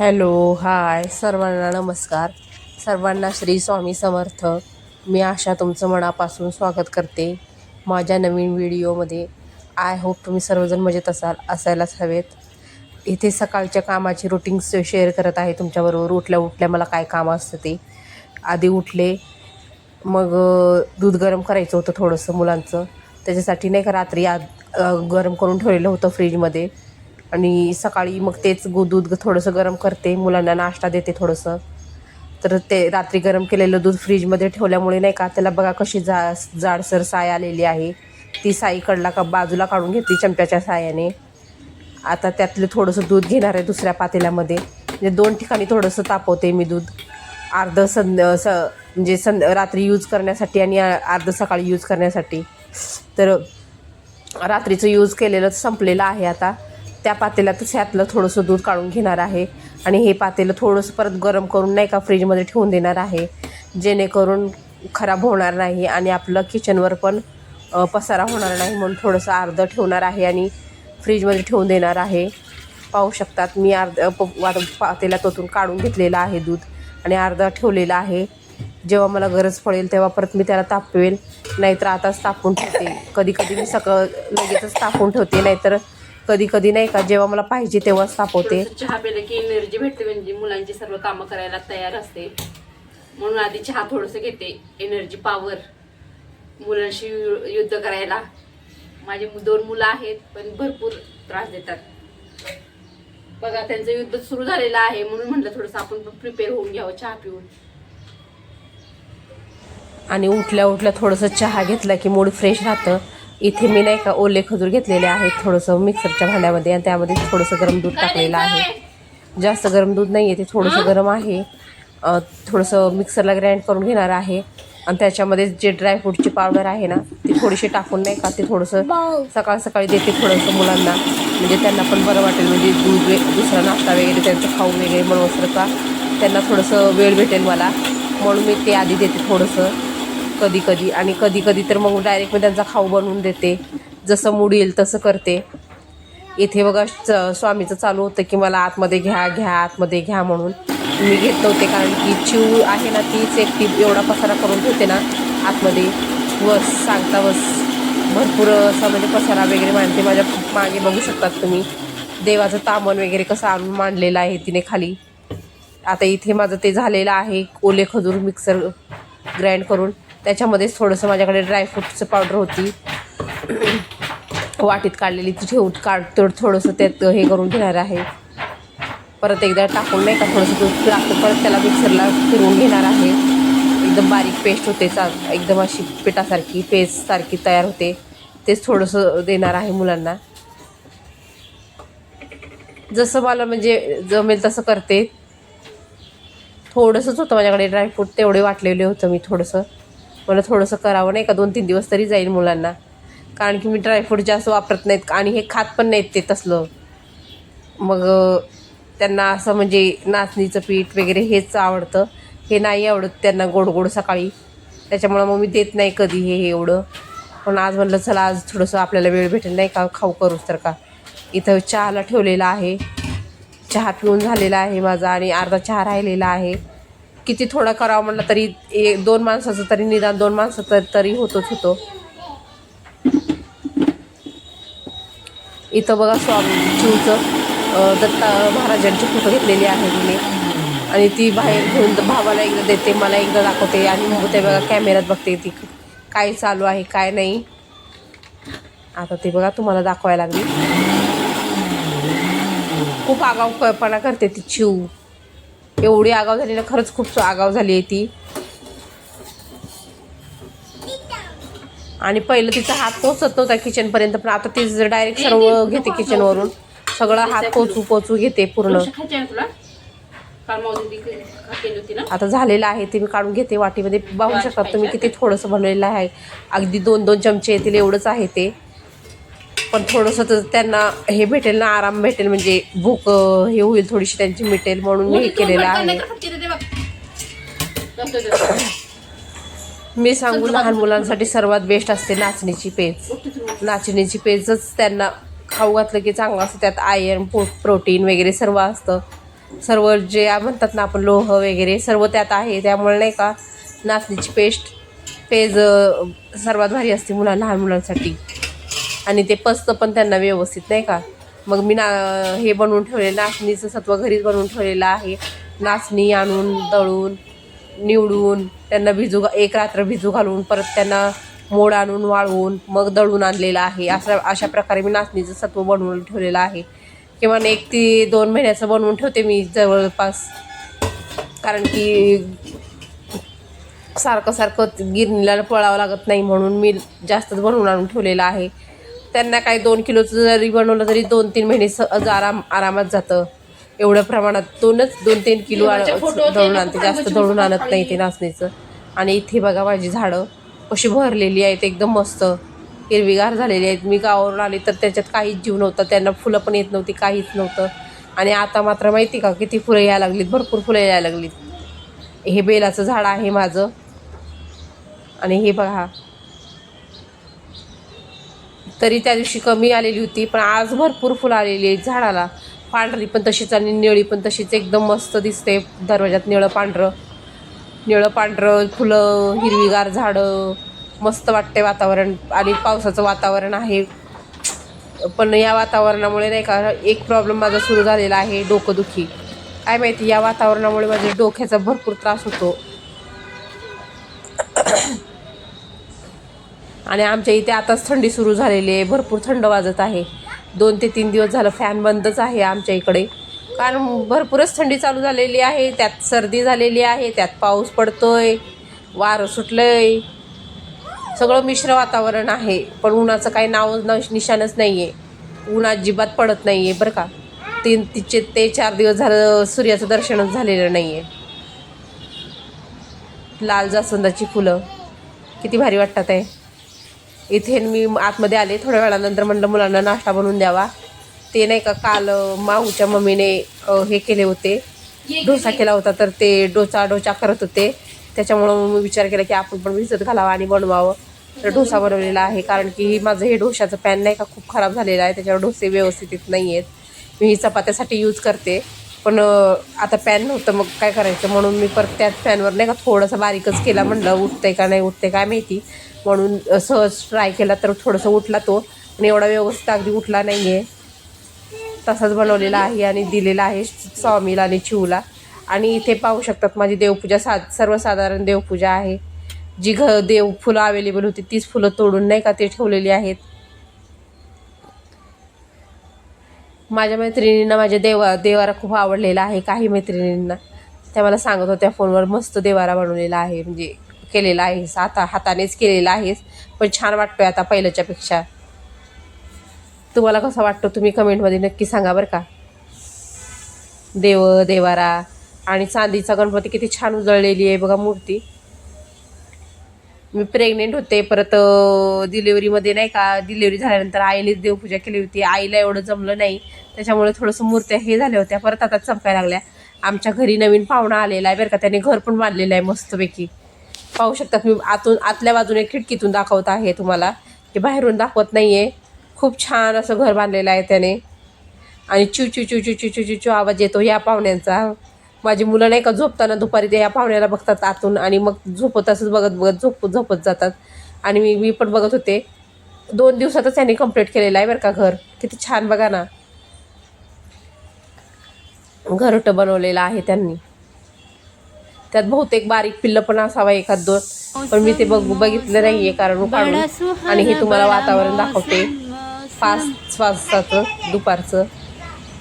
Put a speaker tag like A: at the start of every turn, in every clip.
A: Hello hi. सर्वांना नमस्कार. सर्वांना श्री स्वामी समर्थ. मी आशा तुमचं मनापासून स्वागत करते. माझ्या नवीन व्हिडिओमध्ये आय होप तुम्ही सर्वजण मजेत असाल असायलाच हवेत. इथे सकाळच्या कामाची रुटीन शेअर करत आहे तुमच्याबरोबर. उठल्या उठल्या मला काय काम असतं ते. आधी उठले मग दूध गरम करायचं होतं थोडंसं मुलांचं. त्याच्यासाठी नाही का रात्री आ गरम करून ठेवलेलं होतं फ्रीजमध्ये आणि सकाळी मग तेच गु दूध थोडंसं गरम करते. मुलांना नाश्ता देते थोडंसं. तर ते रात्री गरम केलेलं दूध फ्रीजमध्ये ठेवल्यामुळे नाही का त्याला बघा कशी जा जाडसर साय आलेली आहे. ती साई कडला का बाजूला काढून घेतली चमच्याच्या सायाने. आता त्यातलं थोडंसं दूध घेणार आहे दुसऱ्या पातेल्यामध्ये. म्हणजे दोन ठिकाणी थोडंसं तापवते मी दूध. अर्धं संध स म्हणजे सं रात्री यूज करण्यासाठी आणि अर्धं सकाळी यूज करण्यासाठी. तर रात्रीचं यूज केलेलं संपलेलं आहे आता. त्या पातेल्यातच ह्यातलं थोडंसं दूध काढून घेणार आहे. आणि हे पातेलं थोडंसं परत गरम करून नाही का फ्रीजमध्ये ठेवून देणार आहे. जेणेकरून खराब होणार नाही आणि आपलं किचनवर पण पसारा होणार नाही म्हणून थोडंसं अर्धं ठेवणार आहे आणि फ्रीजमध्ये ठेवून देणार आहे. पाहू शकतात मी अर्ध प- तोतून काढून घेतलेलं आहे दूध आणि अर्धा ठेवलेला आहे. जेव्हा मला गरज पडेल तेव्हा परत मी त्याला तापवेल. नाहीतर आताच तापून ठेवते. कधी कधी मी सकाळ लगेचच तापून ठेवते. नाहीतर कधी कधी नाही का जेव्हा मला पाहिजे तेव्हाच तापवते.
B: चहा पिलं की एनर्जी भेटते म्हणजे मुलांची सर्व कामं करायला तयार असते. म्हणून आधी चहा थोडंसं घेते एनर्जी पॉवर मुलांशी युद्ध करायला. माझे दोन मुलं आहेत पण भरपूर त्रास देतात. बघा त्यांचं युद्ध सुरू झालेलं आहे म्हणून म्हटलं थोडंसं आपण पण प्रिपेअर होऊन घ्यावं चहा पिऊन.
A: आणि उठल्या उठल्या थोडंसं चहा घेतला की मूड फ्रेश राहतं. इथे मी नाही का ओले खजूर घेतलेले आहेत थोडंसं मिक्सरच्या भांड्यामध्ये आणि त्यामध्ये थोडंसं गरम दूध टाकलेलं आहे. जास्त गरम दूध नाही आहे ते थोडंसं गरम आहे. थोडंसं मिक्सरला ग्राइंड करून घेणार आहे. आणि त्याच्यामध्ये जे ड्रायफ्रूटची पावडर आहे ना ती थोडीशी टाकून नाही का ते थोडंसं सकाळ सकाळी देते थोडंसं मुलांना. म्हणजे त्यांना पण बरं वाटेल म्हणजे दूध दुसरा नाश्ता वगैरे त्यांचं खाऊ वगैरे म्हणून का त्यांना थोडंसं वेळ भेटेल मला. म्हणून मी ते आधी देते थोडंसं. कधी कधी आणि कधी कधी तर मग डायरेक्ट मी त्यांचा खाऊ बनवून देते. जसं मूड येईल तसं करते. इथे बघा च- स्वामीचं चालू होतं की मला आतमध्ये घ्या घ्या आतमध्ये घ्या म्हणून. मी घेत नव्हते कारण की चिव आहे ना तीच एकटी एवढा पसारा करून ठेवते ना आतमध्ये. बस सांगता बस. भरपूर असा म्हणजे पसारा वगैरे मांडते. माझ्या मागे बघू शकतात तुम्ही. देवाचं तामण वगैरे कसं आणून मांडलेलं आहे तिने खाली. आता इथे माझं ते झालेलं आहे. ओले खजूर मिक्सर ग्राइंड करून. त्याच्यामध्येच थोडंसं माझ्याकडे ड्रायफ्रूटचं पावडर होती. वाटीत काढलेली ती ठेवून काढ थोडंसं त्यात हे करून घेणार आहे. परत एकदा टाकून नाही का थोडंसं दूध टाकून परत त्याला मिक्सरला फिरवून घेणार आहे. एकदम बारीक पेस्ट होते चा एकदम अशी पिठासारखी पेस्टसारखी तयार होते. तेच थोडंसं देणार आहे मुलांना. जसं मला म्हणजे जमेल तसं करते. थोडंसंच होतं माझ्याकडे ड्रायफ्रूट तेवढे वाटलेले होतं मी थोडंसं. मला थोडंसं करावं नाही का? दोन तीन दिवस तरी जाईल मुलांना. कारण की मी ड्रायफ्रूट जास्त वापरत नाहीत आणि हे खात पण नाहीत ते तसलं. मग त्यांना असं म्हणजे नाचणीचं पीठ वगैरे हेच आवडतं. हे नाही आवडत त्यांना गोड गोड सकाळी. त्याच्यामुळं मग मी देत नाही कधी हे हे एवढं. पण आज म्हटलं चला आज थोडंसं आपल्याला वेळ भेटेल नाही का? खाऊ करूच तर का? इथं चहाला ठेवलेला आहे. चहा पिऊन झालेला आहे माझा आणि अर्धा चहा राहिलेला आहे. किती थोडा करावा म्हटलं तरी एक दोन माणसाचं तरी निदान दोन माणसं तर तरी होतोच होतो. इथं बघा स्वामी चिवचं दत्ता महाराजांची फोटो घेतलेली आहे तिने. आणि ती बाहेर घेऊन भावाला एकदा देते मला एकदा दाखवते आणि मग ते बघा कॅमेऱ्यात बघते ती काय चालू आहे काय नाही. आता ते बघा तुम्हाला दाखवायला लागली. खूप आगाऊपणा करते ती चिव एवढी आगाव झाली ना खरंच खूप आगाव झाली आहे ती. आणि पहिलं तिचा हात पोचत नव्हता किचनपर्यंत पण आता ती डायरेक्ट सर्व घेते किचनवरून सगळं हात पोचू पोचू घेते पूर्ण. आता झालेलं आहे ते मी काढून घेते वाटीमध्ये. पाहू शकता तुम्ही किती थोडंसं बनवलेलं आहे. अगदी दोन दोन चमचे येतील एवढंच आहे ते. पण थोडंसं तर त्यांना हे भेटेल ना आराम भेटेल म्हणजे भूक हे होईल थोडीशी त्यांची मिटेल म्हणून मी हे केलेलं आहे. मी सांगू लहान मुलांसाठी सर्वात बेस्ट असते नाचणीची पेज. नाचणीची पेजच त्यांना खाऊ घातलं की चांगलं असतं. त्यात आयर्न प्रोटीन वगैरे सर्व असतं. सर्व जे म्हणतात ना आपण लोह वगैरे सर्व त्यात आहे. त्यामुळे नाही का नाचणीची पेस्ट पेज सर्वात भारी असते मुला लहान मुलांसाठी. आणि ते पचतं पण त्यांना व्यवस्थित नाही का? मग मी ना हे बनवून ठेवले नाचणीचं सत्व घरीच बनवून ठेवलेलं आहे. नाचणी आणून दळून निवडून त्यांना भिजू एक रात्र भिजू घालून परत त्यांना मोड आणून वाळवून मग दळून आणलेलं आहे. असं अशा प्रकारे मी नाचणीचं सत्व बनवून ठेवलेलं आहे. किमान एक ते दोन महिन्याचं बनवून ठेवते मी जवळपास. कारण की सारखं सारखं गिरणीला पळावं लागत नाही म्हणून मी जास्तच बनवून आणून ठेवलेलं आहे. त्यांना काही दोन किलोचं जरी बनवलं तरी दोन तीन महिने स आराम आरामात जातं. एवढ्या प्रमाणात दोनच दोन तीन किलो दळून आणते. जास्त दळून आणत नाही ते. नाचणीचं. आणि इथे बघा माझी झाडं कशी भरलेली आहेत एकदम मस्त. हिरवीगार झालेली आहेत. मी गावावरून आले तर त्याच्यात काहीच जीव नव्हता. त्यांना फुलं पण येत नव्हती काहीच नव्हतं. आणि आता मात्र माहिती का किती फुलं यायला लागलीत? भरपूर फुलं यायला लागलीत. हे बेलाचं झाड आहे माझं. आणि हे बघा तरी त्या दिवशी कमी आलेली होती पण आज भरपूर फुलं आलेली आहेत झाडाला. पांढरी पण तशीच आणि निळी पण तशीच. एकदम मस्त दिसते दरवाजात निळं पांढरं. निळं पांढरं फुलं हिरवीगार झाडं मस्त वाटते वातावरण. आणि पावसाचं वातावरण आहे. पण या वातावरणामुळे नाही का एक प्रॉब्लेम माझा सुरू झालेला आहे डोकंदुखी. काय माहिती या वातावरणामुळे माझ्या डोक्याचा भरपूर त्रास होतो. आणि आमच्या इथे आताच थंडी सुरू झालेली आहे. भरपूर थंड वाजत आहे. दोन ते तीन दिवस झालं फॅन बंदच आहे आमच्या इकडे. कारण भरपूरच थंडी चालू झालेली आहे. त्यात सर्दी झालेली आहे. त्यात पाऊस पडतोय. वारं सुटलंय. सगळं मिश्र वातावरण आहे. पण उन्हाचं काही नाव न निशाणच नाही आहे ऊन अजिबात पडत नाही आहे बरं का. तीन तिचे ते चार दिवस झालं सूर्याचं दर्शनच झालेलं नाही आहे लाल जास्वंदाची फुलं. किती भारी वाटतात आहे. इथे मी आतमध्ये आले थोड्या वेळानंतर म्हणलं मुलांना नाश्ता बनवून द्यावा. ते नाही का काल अ, माहूच्या मम्मीने हे केले होते. डोसा केला होता तर ते डोसा डोसा करत होते. त्याच्यामुळं मी विचार केला की आपण पण भिजत घालावं आणि बनवावं. तर डोसा बनवलेला आहे कारण की माझं हे डोशाचं पॅन नाही का खूप खराब झालेलं आहे. त्याच्यावर डोसे व्यवस्थित येत नाही आहेत मी ही चपात्यासाठी यूज करते. पण आता पॅन नव्हतं मग काय करायचं? म्हणून मी परत त्याच पॅनवर नाही का थोडंसं बारीकच केला. म्हणलं उठतंय का नाही उठते काय माहिती? म्हणून सहज ट्राय केला तर थोडंसं उठला तो. आणि एवढा व्यवस्थित अगदी उठला नाही आहे तसाच बनवलेला आहे आणि दिलेला आहे स्वामीला आणि चिवला. आणि इथे पाहू शकतात माझी देवपूजा सा सर्वसाधारण देवपूजा आहे. जी घ देव फुलं अवेलेबल होती तीच फुलं तोडून नाही का ते ठेवलेली आहेत. माझ्या मैत्रिणींना माझ्या देवा देवारा खूप आवडलेला आहे काही मैत्रिणींना. त्या मला सांगत होत्या फोनवर मस्त देवारा बनवलेला आहे. म्हणजे केलेला आहेस आता हातानेच केलेला आहेस पण छान वाटतोय आता पहिल्याच्यापेक्षा. तुम्हाला कसा वाटतो? तुम्ही कमेंटमध्ये नक्की सांगा बरं का. देव देवारा आणि चांदीचा गणपती किती छान उजळलेली आहे बघा मूर्ती. मी प्रेग्नेंट होते परत डिलेवरीमध्ये नाही का डिलेवरी झाल्यानंतर आईनेच देवपूजा केली होती. आईला एवढं जमलं नाही. त्याच्यामुळे थोडंसं मूर्त्या हे झाल्या होत्या परत आता चमकायला लागल्या. आमच्या घरी नवीन पाहुणा आलेला आहे बरं का त्याने घर पण बांधलेलं आहे मस्तपैकी. पाहू शकतात. मी आतून आतल्या बाजूने खिडकीतून दाखवत आहे तुम्हाला. ते बाहेरून दाखवत नाही आहे खूप छान असं घर बांधलेलं आहे त्याने. आणि चिव चिव चू चू चू चू चू आवाज येतो या पाहुण्यांचा. माझी मुलं नाही का झोपताना दुपारी ते या पाहुण्याला बघतात आतून आणि मग झोपत असंच बघत बघत झोप झोपत जातात. आणि मी मी पण बघत होते. दोन दिवसातच त्यांनी कंप्लीट केलेलं आहे बरं का घर. किती छान बघा ना. घरटं बनवलेलं आहे त्यांनी. त्यात बहुतेक बारीक पिल्लं पण असावा एखाद दोन. पण मी ते बघ बघितलं नाही आहे कारण काढून आणि हे तुम्हाला वातावरण दाखवते. पाच वाजताचं दुपारचं.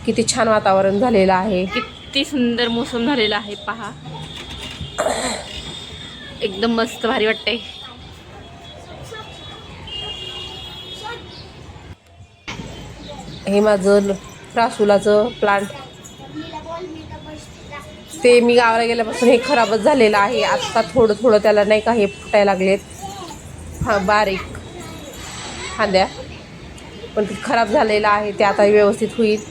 A: किती छान वातावरण झालेलं आहे.
B: किती सुंदर मोसम झालेला आहे पहा. एकदम मस्त भारी वाटतंय.
A: हे माझं रासुलाचं प्लांट ते मी गावाला गेल्यापासून हे खराबच झालेलं आहे. आत्ता थोडं थोडं त्याला नाही का हे फुटायला लागलेत. हा बारीक फांद्या. पण ते खराब झालेलं आहे ते आता व्यवस्थित होईल.